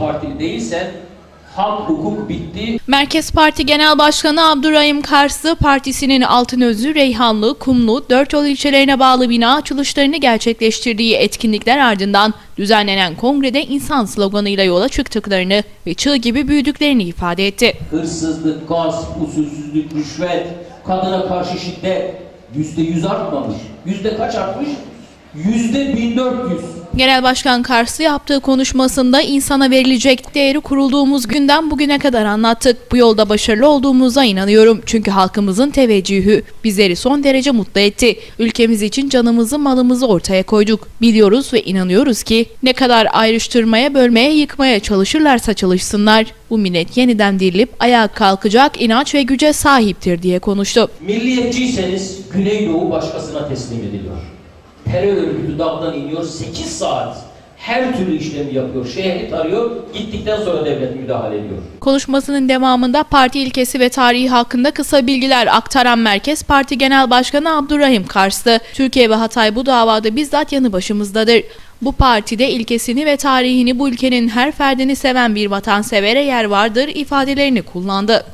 Partili değilsen hak hukuk bitti. Merkez Parti Genel Başkanı Abdurrahim Karslı, partisinin Altınözü, Reyhanlı, Kumlu, Dört Yol ilçelerine bağlı bina açılışlarını gerçekleştirdiği etkinlikler ardından düzenlenen kongrede insan sloganıyla yola çıktıklarını ve çığ gibi büyüdüklerini ifade etti. Hırsızlık, gasp, usulsüzlük, rüşvet, kadına karşı şiddet yüzde yüz artmamış. Yüzde kaç artmış? Yüzde 1400. Genel Başkan Karslı yaptığı konuşmasında insana verilecek değeri kurulduğumuz günden bugüne kadar anlattık. Bu yolda başarılı olduğumuza inanıyorum. Çünkü halkımızın teveccühü bizleri son derece mutlu etti. Ülkemiz için canımızı malımızı ortaya koyduk. Biliyoruz ve inanıyoruz ki ne kadar ayrıştırmaya, bölmeye, yıkmaya çalışırlarsa çalışsınlar. Bu millet yeniden dirilip ayağa kalkacak inanç ve güce sahiptir diye konuştu. Milliyetçiyseniz Güneydoğu başkasına teslim ediliyor. Terör örgütü dağdan iniyor 8 saat her türlü işlemi yapıyor. Şehri tarıyor, gittikten sonra devlet müdahale ediyor. Konuşmasının devamında parti ilkesi ve tarihi hakkında kısa bilgiler aktaran Merkez Parti Genel Başkanı Abdurrahim Karslı, Türkiye ve Hatay bu davada bizzat yanı başımızdadır. Bu partide ilkesini ve tarihini bu ülkenin her ferdini seven bir vatansevere yer vardır ifadelerini kullandı.